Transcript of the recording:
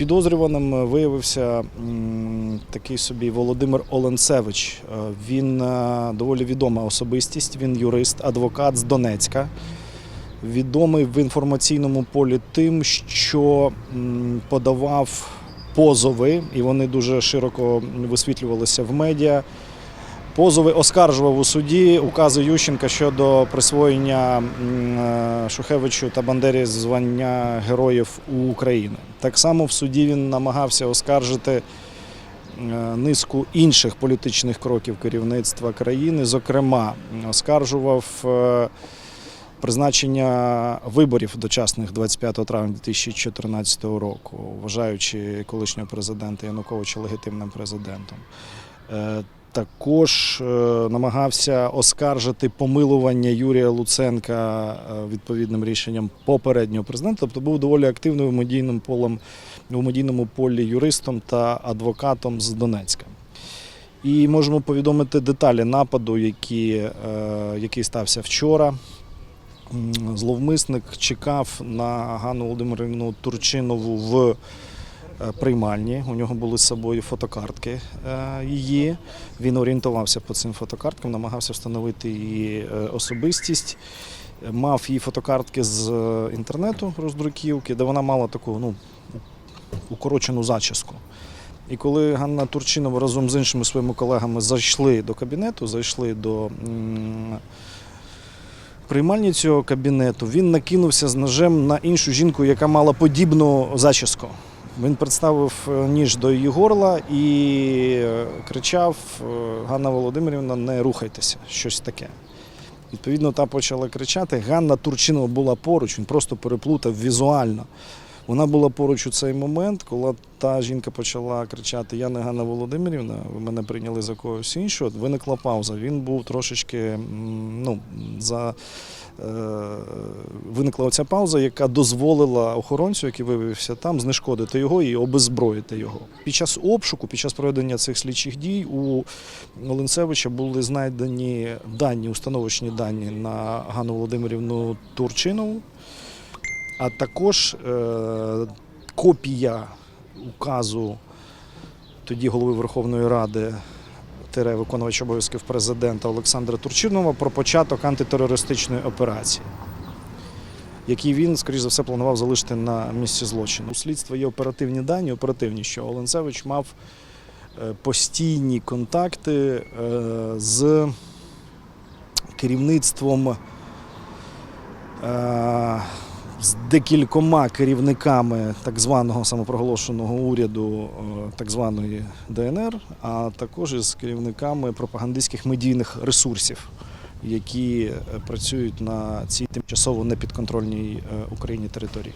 Підозрюваним виявився такий собі Володимир Оленцевич. Е, Він е, доволі відома особистість, він юрист, адвокат з Донецька. Відомий в інформаційному полі тим, що подавав позови, і вони дуже широко висвітлювалися в медіа. Позови оскаржував у суді укази Ющенка щодо присвоєння е, Шухевичу та Бандері звання Героїв України. Так само в суді він намагався оскаржити е, низку інших політичних кроків керівництва країни. Зокрема, оскаржував е, призначення виборів дочасних 25 травня 2014 року, вважаючи колишнього президента Януковича легітимним президентом. Також е, намагався оскаржити помилування Юрія Луценка е, відповідним рішенням попереднього президента. Тобто був доволі активним у медійному полем у медійному полі юристом та адвокатом з Донецька. І можемо повідомити деталі нападу, які, е, який стався вчора. Зловмисник чекав на Ганну Володимирівну Турчинову в приймальні. У нього були з собою фотокартки е, її. Він орієнтувався по цим фотокарткам, намагався встановити її е, особистість. Мав її фотокартки з е, інтернету роздруківки, де вона мала таку ну, укорочену зачіску. І коли Ганна Турчинова разом з іншими своїми колегами зайшли до кабінету, зайшли до приймальні цього кабінету, він накинувся з ножем на іншу жінку, яка мала подібну зачіску. Він представив е, ніж до її горла і е, кричав: е, Ганна Володимирівна, не рухайтеся, щось таке. Відповідно, та почала кричати. Ганна Турчинова була поруч, він просто переплутав візуально. Вона була поруч у цей момент, коли та жінка почала кричати: Я не Ганна Володимирівна, ви мене прийняли за когось іншого. Виникла пауза. Він був трошечки ну, за. е, Виникла оця пауза, яка дозволила охоронцю, який виявився там, знешкодити його і обезброїти його. Під час обшуку, під час проведення цих слідчих дій у Оленцевича були знайдені дані, установочні дані на Ганну Володимирівну Турчинову, а також е, копія указу тоді голови Верховної Ради тире виконувача обов'язків президента Олександра Турчинова про початок антитерористичної операції, який він, скоріш за все, планував залишити на місці злочину. У слідства є оперативні дані, оперативні, що Оленцевич мав е, постійні контакти е, з керівництвом. З декількома керівниками так званого самопроголошеного уряду е, так званої ДНР, а також із керівниками пропагандистських медійних ресурсів, які е, працюють на цій тимчасово непідконтрольній е, Україні території.